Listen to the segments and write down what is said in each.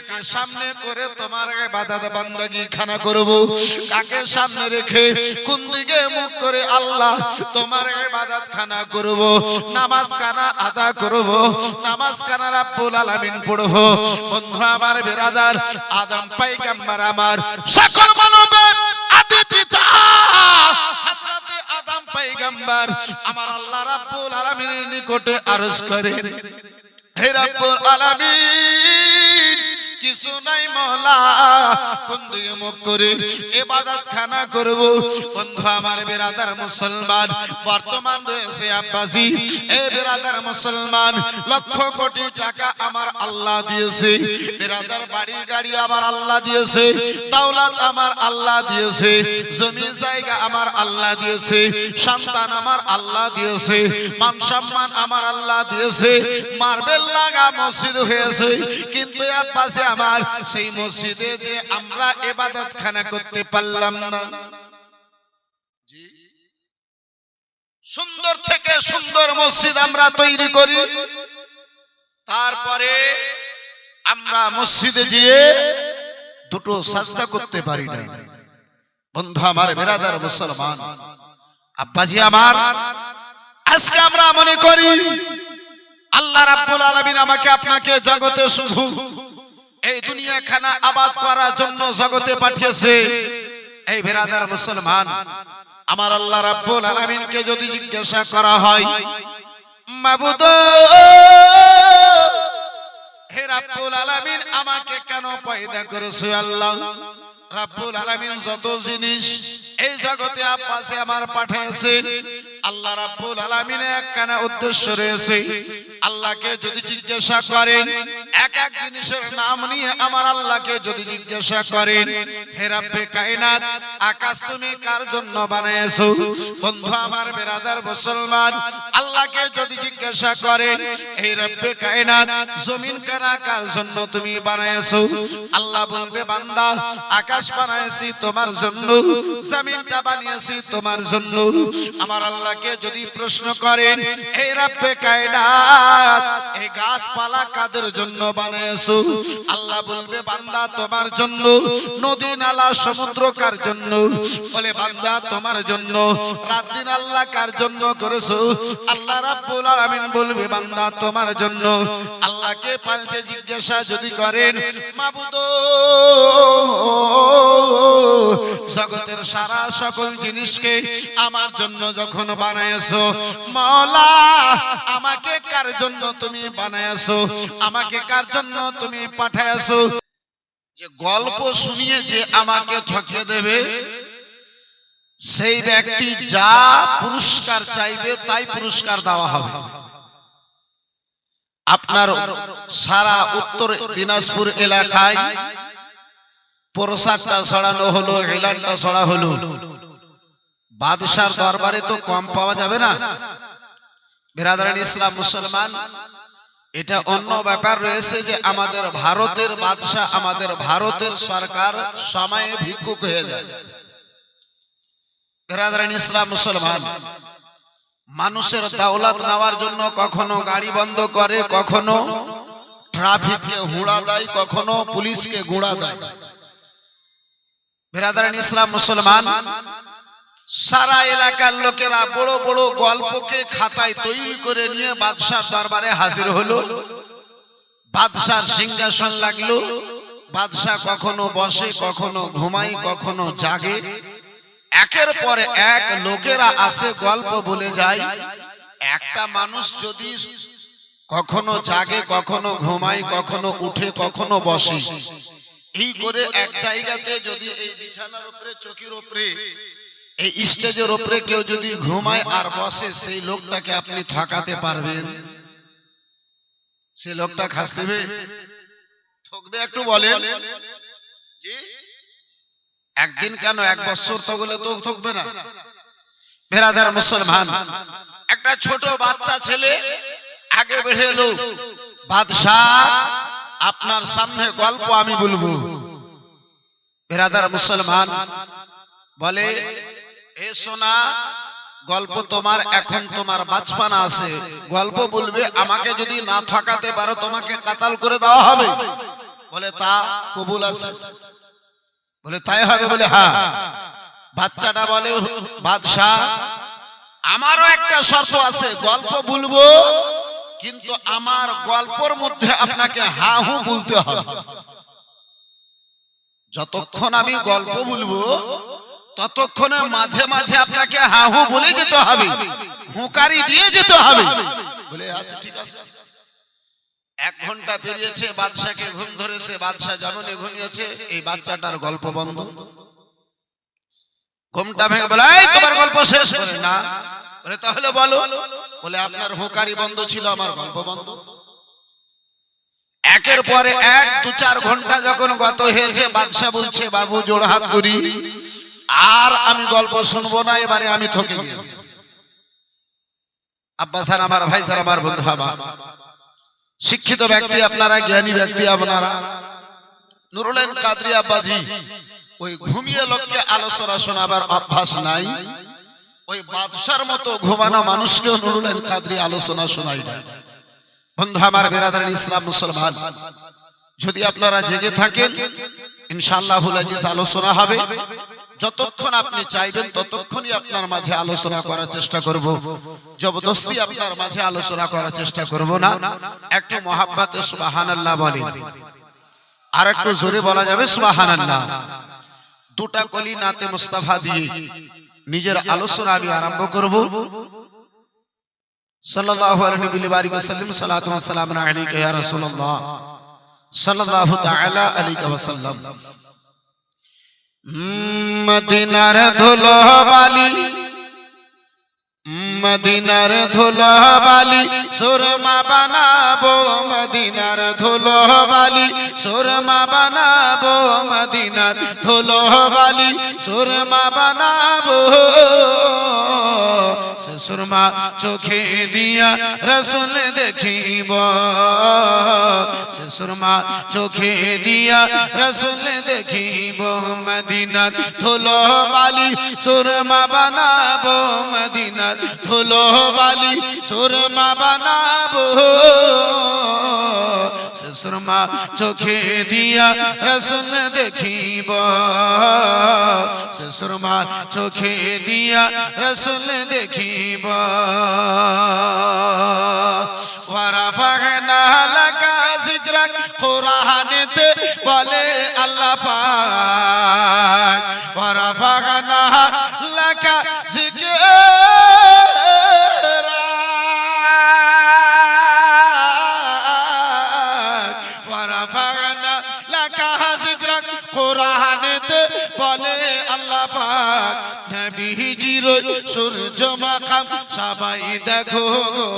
কাকে সামনে করে তোমার বাদাত বান্দাগি খানা করব? কাকে সামনে রেখে কোন দিকে মুখ করে আল্লাহ তোমার বাদাত খানা করব? নামাজ কানা আদা করব? নামাজ কানা রাব্বুল আলামিন পড়ব। বন্ধু আমার বেরাদার, আদম পাইগাম্বার আমার সকল মানবের আদি পিতা। হযরতে আদম পাইগাম্বার আমার আল্লাহ রাব্বুল আলামিনের নিকটে আরজ হে রাব্বুল আলামিন! কিছু নাই মৌলা কোন দিকে মুখ করে ইবাদত খানা করব? বন্ধু, আমার বেরাদার মুসলমান, বর্তমান রয়েছে আব্বাজি। এ বেরাদার মুসলমান, লক্ষ কোটি টাকা আমার আল্লাহ দিয়েছে। বেরাদার বাড়ি, গাড়ি আমার আল্লাহ দিয়েছে। দাওলাত আমার আল্লাহ দিয়েছে। জমি জায়গা আমার আল্লাহ দিয়েছে। সন্তান আমার আল্লাহ দিয়েছে। মান সম্মান আমার আল্লাহ দিয়েছে। মার্বেল লাগা মসজিদ হয়েছে। কিন্তু আব্বাসে আমার সেই মসজিদে যে আমরা এবাদত খানা করতে পারলাম না। সুন্দর থেকে সুন্দর মসজিদ আমরা তৈরি করি। তারপরে আমরা মসজিদে গিয়ে দুটো সাজদা করতে পারি না। বন্ধু আমার, বেরাদার মুসলমান, আব্বাজি আমার, আজকে আমরা মনে করি, আল্লাহ রাব্বুল আলামিন আমাকে আপনাকে জগতে শুধু এই দুনিয়া খানা আবাদ করার জন্য জগতে পাঠিয়েছে। এই বেরাদার মুসলমান, আমার আল্লাহ রাব্বুল আলামিনকে যদি জিজ্ঞাসা করা হয়, মাবুদ, হে রাব্বুল আলামিন, আমাকে কেন পয়দা করেছে আল্লাহ? রাব্বুল আলামিন যত জিনিস এই জগতে আপাশে আমার পাঠিয়েছে আল্লাহ রাব্বুল আলামিনের একখানা উদ্দেশ্য রয়েছে। আল্লাহকে যদি জিজ্ঞাসা করেন, এক এক জিনিসের নাম নিয়ে আমার আল্লাহকে যদি জিজ্ঞাসা করেন, হে রাব্বে কায়নাত, আকাশ তুমি কার জন্য বানিয়েছো? বন্ধু আমার, বেরাদার, মুসলমান, আল্লাহকে যদি জিজ্ঞাসা করেন, হে রাব্বে কায়নাত, জমিন কারা কার জন্য তুমি বানিয়েছো? আল্লাহ বলবে, বান্দা, আকাশ বানিয়েছি তোমার জন্য, জমিনটা বানিয়েছি তোমার জন্য। আমার আল্লাহকে যদি প্রশ্ন করেন, হে রাব্বে কায়নাত, এই গাছপালা কাদের জন্য বানিয়েছো আল্লাহ বলবে, বান্দা তোমার জন্য, নদী নালা সমুদ্র কার জন্য? বলে, বান্দা তোমার জন্য, রাত দিন আল্লাহ কার জন্য করেছ? আল্লাহ রাব্বুল আলামিন বলবে, বান্দা তোমার জন্য। আল্লাহকে পাল্টে জিজ্ঞাসা যদি করেন, মাবুদ, জগতের সারা সকল জিনিসকে আমার জন্য যখন বানায়ছো মাওলা আমাকে কার জন্য তুমি বানায়ছো আমাকে কার জন্য তুমি পাঠায়ছো যে গল্প শুনিয়ে যে আমাকে ঠকিয়ে দেবে, সেই ব্যক্তি যা পুরস্কার চাইবে, তাই পুরস্কার দেওয়া হবে। আপনার সারা উত্তর দিনাজপুর এলাকায় প্রসাদটা ছড়ানো হলো ছড়া হলো। বাদশার দরবারে তো কম পাওয়া যাবে না। বিরাদারান ইসলাম মুসলমান, এটা অন্য ব্যাপার রয়েছে যে আমাদের ভারতের বাদশাহ, আমাদের ভারতের সরকার সময়ে ভিক্ষুক হয়ে যায়। বিরাদারান ইসলাম মুসলমান, মানুষের দাওলাত নেওয়ার জন্য কখনো গাড়ি বন্ধ করে, কখনো ট্রাফিককে হুড়া দেয়, কখনো পুলিশকে গুড়া দেয়। বিরাদারান ইসলাম মুসলমান সারা এলাকার লোকেরা বড় বড় গল্পকে খাতায় তৈরি করে নিয়ে বাদশার দরবারে হাজির হলো। বাদশার সিংহাসন লাগল। বাদশাহ কখনো বসে, কখনো ঘুমাই কখনো জাগে। একের পর এক লোকেরা আসে গল্প বলে যায়। একটা মানুষ যদি কখনো জাগে, কখনো ঘুমাই কখনো উঠে, কখনো বসে। এই করে এক জায়গাতে যদি এই বিছানার উপরে, চকির উপরে এই স্টেজের উপরে কেউ যদি ঘুমায় আর বসে, সেই লোকটাকে আপনি ঠকাতে পারবেন। সে লোকটা খাস দেবে ঠকবে একটু বলেন। জি? একদিন কেন? এক বছর তো বলে তো ঠকবে না। বেরাদার মুসলমান, একটা ছোট বাচ্চা ছেলে আগে বেড়ে এলো। বাদশাহ, আপনার সামনে গল্প আমি বলব। বেরাদার মুসলমান, বলে এ সোনা, গল্প তোমার, এখন তোমার বাচপানা আছে। গল্প বলবে, আমাকে যদি না ঠকাতে পারো, তোমাকে কাতাল করে দেওয়া হবে। বলে, তা কবুল আছে। বলে, তাই হবে, বলে হ্যাঁ বাচ্চাটা বলে, বাদশাহ, আমারও একটা শর্ত আছে, গল্প বলব, কিন্তু আমার গল্পর মধ্যে আপনাকে হা হু বলতে হবে। যতক্ষণ আমি গল্প বলব ততক্ষণে মাঝে মাঝে আপনাকে হা হু বলে যেতে হবে। হুঁকারি দিয়ে যেতে হবে। বলে আচ্ছা ঠিক আছে। এক ঘণ্টা পেরিয়েছে বাদশাকে ঘুম ধরেছে বাদশাহ যেমন ঘুমিয়েছে এই বাচ্চাটার গল্প বন্ধ। ঘুমটা ভেঙে বলে "এই, তোমার গল্প শেষ? বলে না। বলে তাহলে বলো। বলে আপনার হোকারি বন্ধ ছিল আমার গল্প বন্ধ। একের পরে এক দু চার ঘণ্টা যখন গত হয়েছে বাদশাহ বলছে বাবু জোড় হাত ধরি আর আমি গল্প শুনব না, এবারে আমি থকে গিয়েছি। আব্বা স্যার, আমার ভাই স্যার, আমার বন্ধু আমার শিক্ষিত ব্যক্তি আপনারা, জ্ঞানী ব্যক্তি আপনারা। নুরুলেন কাদরি আব্বাজি, ওই ঘুমিয়ে লোককে আলোচনা শোনাবার অভ্যাস নাই। ওই বাদশার মতো ঘুমানো মানুষকেও নুরুলেন কাদরি আলোচনা শোনাই না। বন্ধু, আমার বেরাদার ইসলাম মুসলমান, যদি আপনারা জেগে থাকেন, ইনশাআল্লাহ আজিজ আলোচনা হবে। যতক্ষণ আপনি চাইবেন ততক্ষণই আপনার মাঝে আলোচনা করার চেষ্টা করব। জবরদস্তি আপনার মাঝে আলোচনা করার চেষ্টা করব না। একটু মহাব্বাতে সুবহানাল্লাহ বলেন। আর একটু জোরে বলা যাবে সুবহানাল্লাহ। দুটা কলি নাতে মুস্তাফা দিয়ে নিজের আলোচনা আমি আরম্ভ করব। সাল্লাল্লাহু আলাইহি ওয়া সাল্লাম সালাতু ওয়া সালামু আলাইকা ইয়া রাসূলুল্লাহ। সাল্লাল্লাহু তাআলা আলাইহি ওয়া সাল্লাম। মদিনার ধুলো বালি মদিনার ধুলো বালি সুরমা বানাবো মদিনার ধুলো বালি সুরমা বানাবো মদিনার ধুলো বালি সুরমা বানাবো। সুরমা চোখে দিয়া রসুল দেখিব। সুরমা চোখে দিয়া রসুল দেখিব মদিনার ধুলো বালি, সুরমা বানাবো মদিনার ধুলো বালি, সুরমা বানাবো। সুরমা চোখে দিয়া রসুল দেখিব। সুরমা চোখে দিয়া রসুল দেখিব। ওয়ারাফাগনা লাকা জিকরাক কোরআনেতে বলে আল্লাহ পাক ওয়ারাফাগনা সূর্য মাকাম সবাই দেখো গো।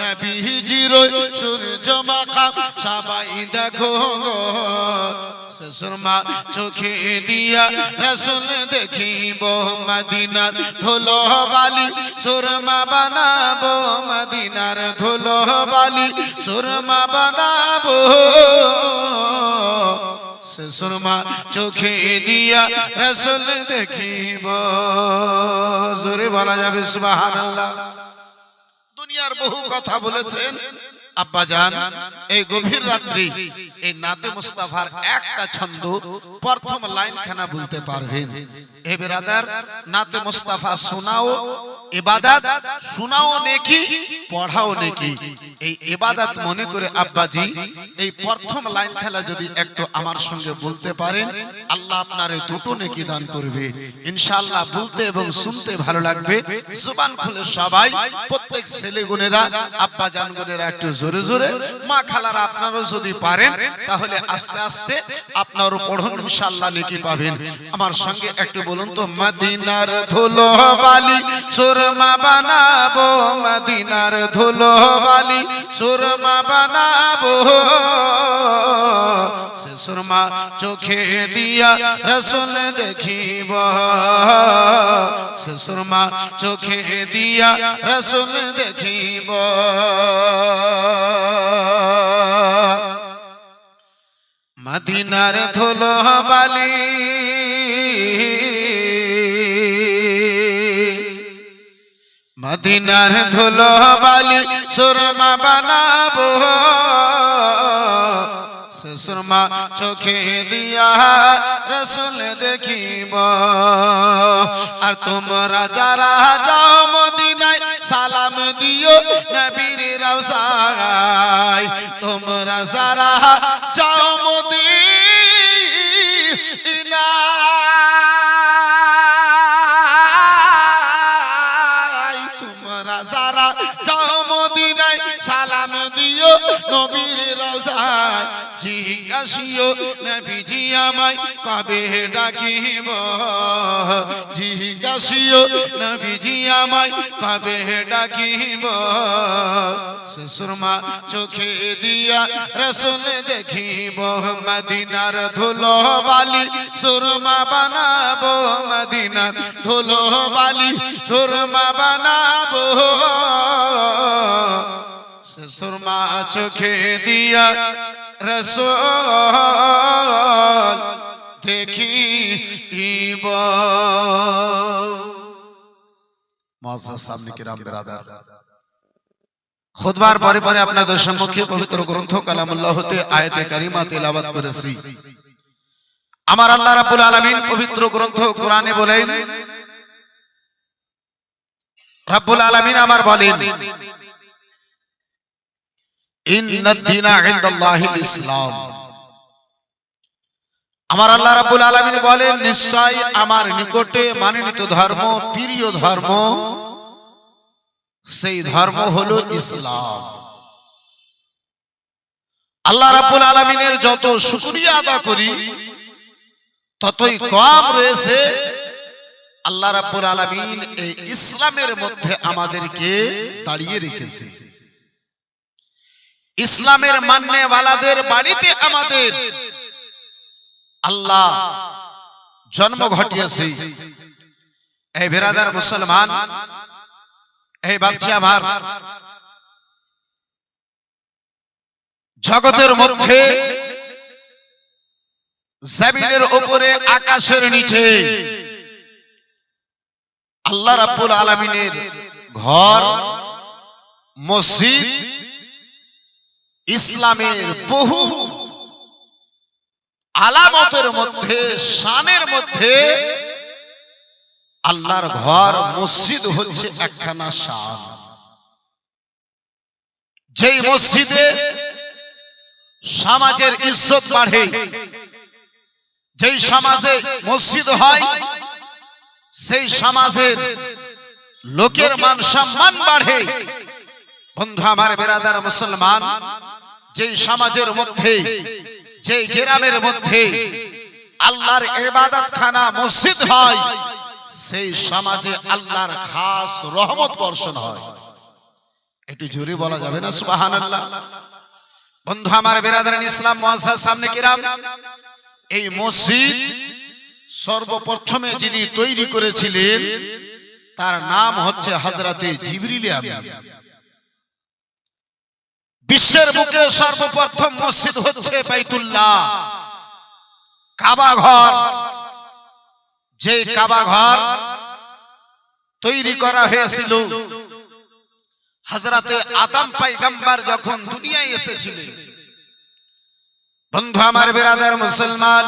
নবীজির সূর্য মাকাম সবাই দেখো সুরমা চোখে দিয়া রসুল দেখিব মদিনার ধুলো বালি। সুরমা বানাবো মদিনার ধুলো বালি। সুরমা বানাবো। সুরমা চোখে দিয়া রসুল দেখিব। জোরে বলা যাবে, সুবহানাল্লাহ। দুনিয়ার বহু কথা বলেছেন। আব্বা জান, এই গভীর রাত্রি, এই নাতে মুস্তাফার একটা ছন্দ প্রথম লাইন খানা বলতে পারবেন। যদি একটু আমার সঙ্গে বলতে পারেন, আল্লাহ আপনার দুটো নেকি দান করবে। বলতে এবং শুনতে ভালো লাগবে। খুলে সবাই, প্রত্যেক ছেলে আব্বা একটু জোরে জোরে, মা খালারা আপনারও যদি পারেন, তাহলে আস্তে আস্তে আপনারও পড়ুন, ইনশাআল্লাহ নেকি পাবেন। আমার সঙ্গে একটু বলুন তো মদিনার ধুলো বালি, সুরমা বানাবো মদিনার ধুলো বালি, সুরমা বানাবো। সুরমা চোখে দিয়া রসুল দেখিব। সুরমা চোখে দিয়া রসুল দেখিব। মদিনার ধুলো বালি মদিনার ধুলো বালি সুরমা বানাবো। সুরমা চোখে দিয়া রসুল দেখিব। আর তোমরা যারা যাও মদিনায়, সালাম দিও নবীর রওসায় তোমরা যারা যাও জিজ্ঞাসিও নবীজি আমায় কবে ডাকিব? জিজ্ঞাসিও নবীজি আমায় কবে ডাকিব? সে সুরমা চোখে দিয়া রসুল দেখিব, মদিনার ধুলো বালি সুরমা বানাবো, মদিনার ধুলো বালি সুরমা বানাবো। সুরমা চোখে দিয়া রসুল মহাসার সামনে কিরাম বেরাদার। খুদবার পরে পরে আপনাদের সম্মুখে পবিত্র গ্রন্থ কালামুল্লাহ হতে আয়াতে কারিমা তেলাওয়াত করেছি। আমার আল্লাহ রাব্বুল আলামিন পবিত্র গ্রন্থ কোরআনে বলেন, রাব্বুল আলামিন আমার বলেন আমার আল্লাহ রাব্বুল আলামিন বলেন নিশ্চয় আমার নিকটে মানিত ধর্ম, প্রিয় ধর্ম, সেই ধর্ম ইসলাম। আল্লাহ রাব্বুল আলামিনের যত শুকরিয়া আদা করি, ততই কম রয়েছে। আল্লাহ রাব্বুল আলামিন এই ইসলামের মধ্যে আমাদেরকে দাঁড়িয়ে রেখেছে। ইসলামের মান্যওয়ালাদের বাড়িতে আমাদের আল্লাহ জন্ম ঘটিয়েছে। এই বেরাদার মুসলমান, এই বাচ্চা আমার। জগতের মধ্যে জমিনের উপরে, আকাশের নিচে আল্লাহ রাব্বুল আলামিনের ঘর, মসজিদ ইসলামের বহু আলামতের মধ্যে, শানের মধ্যে আল্লাহর ঘর, মসজিদ হচ্ছে একখানা শান। যেই মসজিদে সমাজের ইজ্জত বাড়ে, যেই সমাজে মসজিদ হয়, সেই সমাজের লোকের মান সম্মান বাড়ে। বন্ধু আমার বেরাদার মুসলমান, যেই সমাজের মধ্যে, যেই গ্রামের মধ্যে আল্লাহর ইবাদত খানা মসজিদ হয়, সেই সমাজে আল্লাহর খাস রহমত বর্ষণ হয়। একটু জোরে বলা যাবে না, সুবহানাল্লাহ? বন্ধু আমার বেরাদার ইসলাম মহাসার সামনে কিরাম, এই মসজিদ সর্বপ্রথমে যিনি তৈরি করেছিলেন, তার নাম হচ্ছে হজরতে জিবরিল বিশ্বের বুকে সর্বপ্রথম মসজিদ হচ্ছে বাইতুল্লাহ। কাবা ঘর। যে কাবা ঘর তৈরি করা হয়েছিল হজরতে আদম পাইগাম্বার যখন দুনিয়ায় এসেছিলেন। বন্ধু আমার বেরাদার মুসলমান,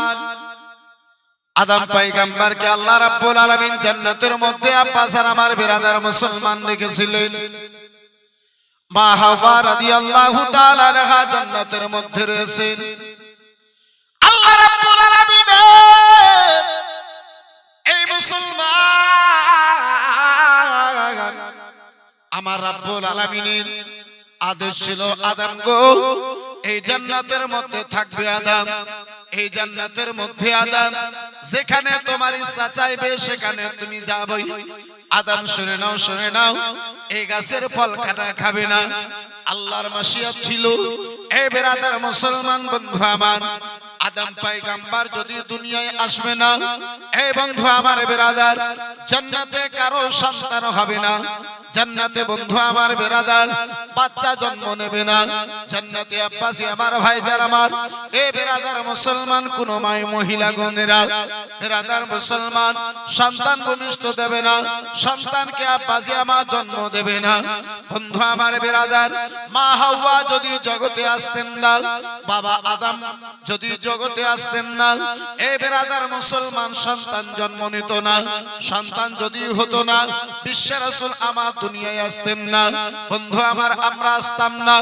আদম পাইগাম্বারকে আল্লাহ রাব্বুল আলামিন জান্নাতের মধ্যে আব্বাস আমার বেরাদার মুসলমান রেখেছিলেন জান্নাতের মধ্যে আমার রাব্বুল আলামিনের আদেশ ছিল আদম গো এই জান্নাতের মধ্যে থাকবে আদম। এই জান্নাতের মধ্যে আদম, যেখানে তোমার ইচ্ছা চাইবে, সেখানে তুমি যাবই। আদম, শুনে নাও শুনে নাও, এই গাছের ফল খানা খাবে না? আল্লাহর মাসিয়াত ছিল। এ বেরাদার মুসলমান বন্ধু আমার আদম পাইগাম্বার যদি দুনিয়ায় আসবে না এই বন্ধু আমার বেরাদার, জান্নাতে কারও সন্তান হবে না। জান্নাতে বন্ধু আমার বেরাদার, বাচ্চা জন্ম নেবে না। জান্নাতে আব্বাসি আমার ভাইজার আমার, এ বেরাদার মুসলমান কোন মাই মহিলা গণেরা। বেরাদার মুসলমান সন্তান ভূমিষ্ঠ দেবে না, সন্তানকে আব্বাসি আমার জন্ম দেবে না। বন্ধু আমার বেরাদার, মা হাওয়া যদি জগতে আসতেন না, বাবা আদম যদি জগতে আসতেন না। এ বেরাদার মুসলমান সন্তান জন্ম নিত না। সন্তান যদি হতো না বিশ্ব রাসূল আমার দুনিয়ায় আসতেন না। বন্ধু আমার, আমরা আসতাম না।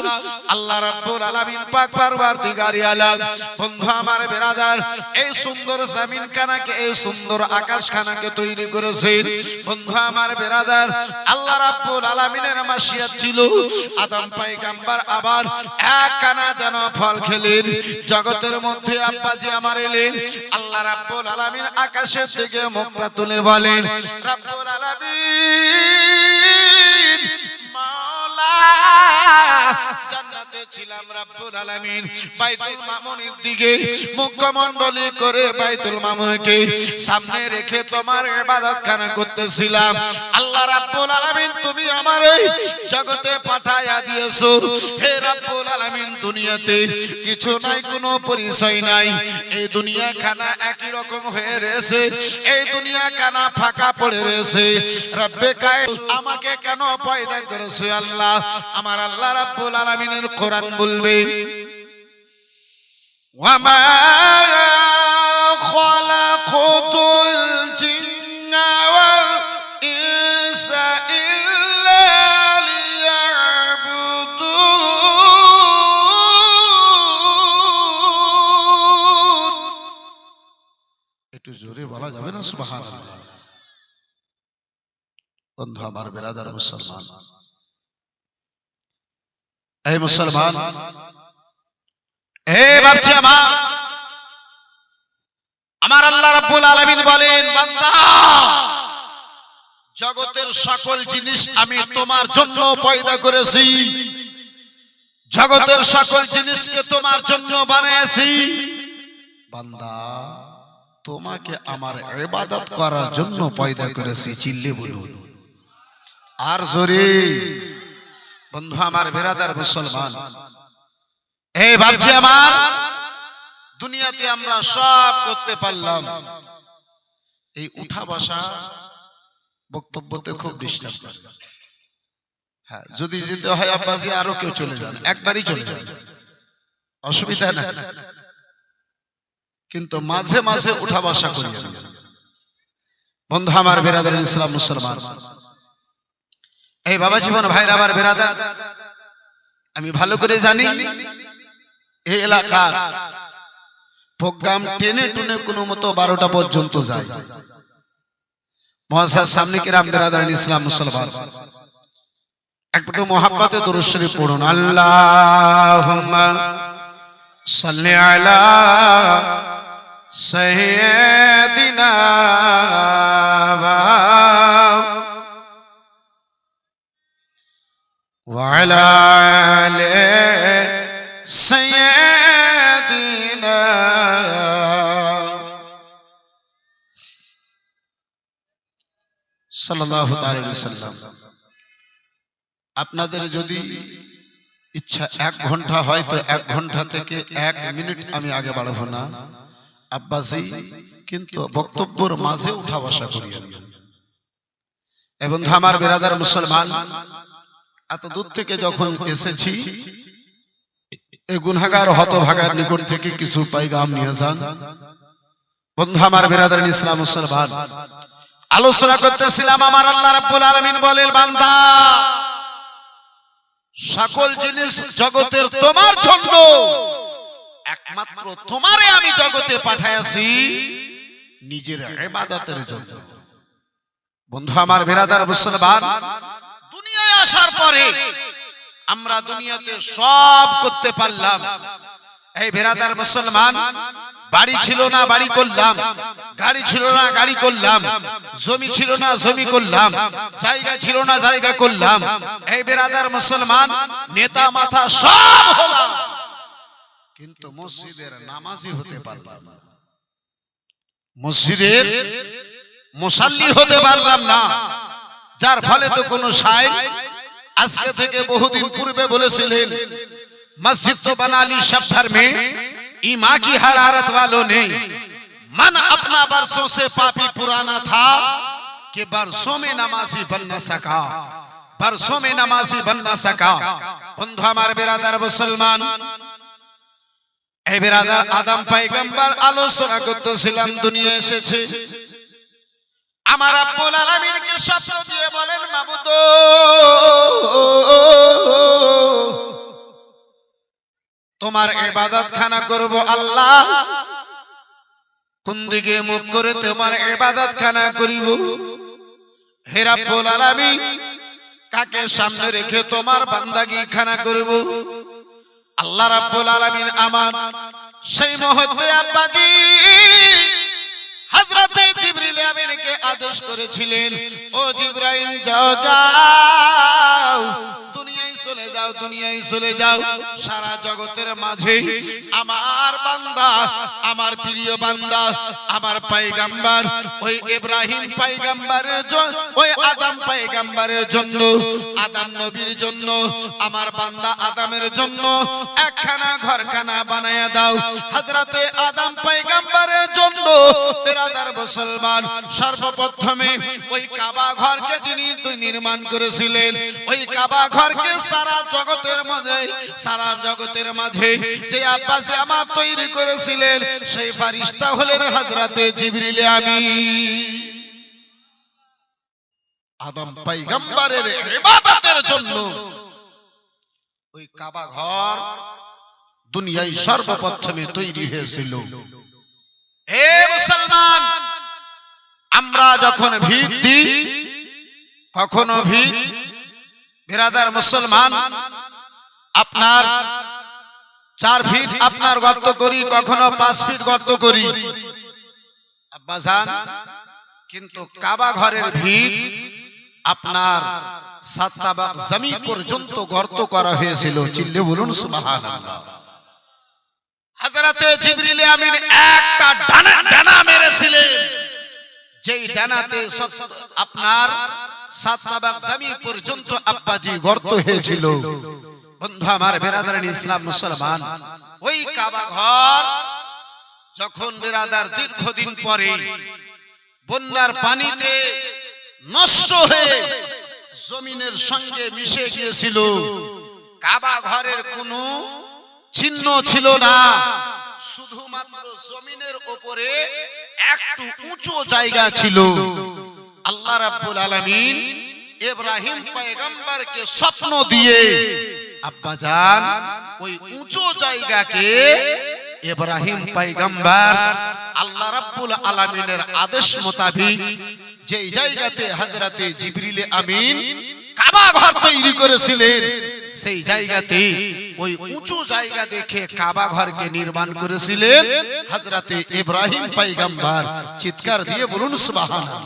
আল্লাহ রাব্বুল আলামিন পাক পারওয়ারদিগার আলাম। বন্ধু আমার বেরাদার, এই সুন্দর জমিন খানাকে, এই সুন্দর আকাশ খানাকে তৈরি করেছেন। বন্ধু আমার বেরাদার, আল্লাহ রাব্বুল আলামিনের মাসিয়াত ছিল। আদম পয়গম্বর আবার এক কানা যেন ফল খেলেন। জগতের মধ্যে আব্বাজি আমার এলেন। আল্লাহ রাব্বুল আলামিন আকাশের দিকে মুখটা তুলে বলেন রাব্বুল আলামিন জগতে দিয়েছ। হে রাব্বুল আলামিন, দুনিয়াতে কিছু নাই, কোনো পরিচয় নাই। এই দুনিয়া খানা একই রকম হয়ে রয়েছে। এই দুনিয়া খানা ফাঁকা পড়ে রয়েছে। রব্বে কায় আমাকে কেন পয়দা করেছে আল্লাহ? আমার আল্লাহ রাব্বুল আলামিনের কোরআন বলবে, ওয়ামা খলাকুতুল বলা যাবে না বন্ধু আমার বেরাদার মুসলমান এই মুসলমান এ বাপজি আমার। আমার আল্লাহ রাব্বুল আলামিন বলেন বান্দা জগতের সকল জিনিস আমি তোমার জন্য পয়দা করেছি। জগতের সকল জিনিসকে তোমার জন্য বানিয়েছি। বান্দা তোমাকে আমার ইবাদত করার জন্য পয়দা করেছি চিল্লে বলুন। আর জোরে। বন্ধু, আমার বেরাদার মুসলমান, এই ভাবছি আমার, দুনিয়াতে আমরা সব করতে পারলাম। এই উঠা বসা বক্তব্যতে খুব ডিস্টার্ব করে। হ্যাঁ যদি যেতে হয় আব্বাসি আরও কেউ চলে যান একবারই চলে যান অসুবিধা না। কিন্তু মাঝে মাঝে উঠা বসা করি বন্ধু, আমার বেরাদার ইসলাম মুসলমান এই বাবা জীবন, ভাইরা, আমার বেরাদার। আমি ভালো করে জানি, এই এলাকার প্রোগ্রাম টেনে টুনে কোনো মতো বারোটা পর্যন্ত যায়। মহাসার সামনে আপনাদের যদি ইচ্ছা এক ঘণ্টা হয়, তো এক ঘণ্টা থেকে এক মিনিট আমি আগে বাড়াবো না। আব্বাসি, কিন্তু বক্তব্যের মাঝে উঠা বসা করি এবং আমার বেরাদার মুসলমান, এত দূর থেকে যখন এসেছি এই গুনহাগার, হতভাগার নিকট থেকে কিছু পাইগাম নিয়ে যান। বন্ধু, আমার বেরাদার ইসলাম মুসলমান আলোচনা করতেছিলাম আমার আল্লাহ রাব্বুল আলামিন বলেন, বান্দা, সকল জিনিস জগতের তোমার জন্য। একমাত্র তোমারে আমি জগতে পাঠাইছি নিজের ইবাদতের জন্য। বন্ধু আমার বেরাদার মুসলমান, দুনিয়ায় আসার পরে আমরা দুনিয়াতে সব করতে পারলাম। এই বেরাদার মুসলমান বাড়ি ছিল না বাড়ি করলাম। গাড়ি ছিল না গাড়ি করলাম। জমি ছিল না জমি করলাম। জায়গা ছিল না জায়গা করলাম। এই বেরাদার মুসলমান নেতা মাথা সব হলাম। কিন্তু মসজিদের নামাজি হতে পারলাম না। মসজিদের মুসাল্লি হতে পারলাম না। যার ফলে তো কোনো সাই আজকে থেকে বহুদিন পূর্বে বলেছিলেন মসজিদ তো বানালি সব মে ईमा की हरारत वालों ने मन अपना बरसों से पापी पुराना था कि बरसों में नमाजी बन न सका बरसों में नमाजी बन न सका बंधु हमारे बिरादर मुसलमान এই বিরাদার আদম পাইগাম্বার আলোচনা করতেছিলাম দুনিয়া এসেছে আমার আব্বুল আলামিনকে শব্দ দিয়ে বলেন মাবুদ তোমার ইবাদত খানা করব আল্লাহ। কোন দিকে মুখ করে তোমার ইবাদত খানা করিব? হে রাব্বুল আলামিন কাকে সামনে রেখে তোমার বান্দাগি খানা করব? আল্লাহ রাব্বুল আলামিন আমার সেই মুহূর্তে আব্বাজি হযরতে জিবরিল আমিনকে আদেশ করেছিলেন ও জিবরাইল যাও। যাও। দুনিয়ায় চলে যাও, দুনিয়ায় চলে যাও। সারা জগতের মাঝে আমার বান্দা, আমার প্রিয় বান্দা, আমার পাইগাম্বার ওই ইব্রাহিম পাইগাম্বারের ওই আদম পাইগাম্বারের জন্য, আদম নবীর জন্য, আমার বান্দা আদমের জন্য একখানা ঘরখানা বানায়া দাও। হযরতে আদম পাইগাম্বারের জন্য মুসলমান, সর্বপ্রথমে ওই কাবা ঘরকে যিনি নির্মাণ করেছিলেন, ওই কাবা ঘরকে সারা জগতের মাঝে, সারা জগতের মাঝে যে আব্বাসে আমার তৈরি করেছিলেন, সেই ফারিস্তা হলেন হাজরাতে জিবরিল আমি আদম পয়গম্বরের ইবাদতের জন্য ওই কাবা ঘর দুনিয়ায় সর্বপ্রথমে তৈরি হয়েছিল। হে মুসলমান, আমরা যখন ভিত দিই, কখনো ভিত বিরাদার মুসলমান, আপনার চার ফিট আপনার গর্ত করি, কখনো পাঁচ ফিট গর্ত করি। কিন্তু কাবা ঘরের ভিত আপনার সাতটাবাক জমি পর্যন্ত গর্ত করা হয়েছিল। চিল্লে বলুন, সুবহানাল্লাহ। হযরতে আমিন একটা ডানা ডানা মেরেছিলেন। যেই ডানাতে আপনার সাতটাবাক জমি পর্যন্ত আব্বাজি গর্ত হয়েছিল। বন্ধু আমার বেরাদারান ইসলাম মুসলমান ওই কাবা ঘর যখন বেরাদার দীর্ঘদিন পরে বন্যার পানিতে নষ্ট হয়ে জমিনের সঙ্গে মিশে গিয়েছিল। কাবা ঘরের কোনো চিহ্ন ছিল না। শুধুমাত্র জমিনের উপরে একটু উঁচু জায়গা ছিল। আল্লাহ রাব্বুল আলামিন ইব্রাহিম পয়গম্বরকে স্বপ্ন দিয়ে, আব্বা জান, ওই উঁচু জায়গাকে ইব্রাহিম পয়গম্বর আল্লাহ রাব্বুল আলামিনের আদেশ মোতাবেক যেই জায়গাতে হযরতে জিবরিল আমিন কাবা ঘর তৈরি করেছিলেন সেই জায়গাতে, ওই উঁচু জায়গা দেখে কাবা ঘরকে নির্মাণ করেছিলেন হাজরাতে ইব্রাহিম পাইগাম্বার। চিৎকার দিয়ে বলুন, সুবহানাল্লাহ।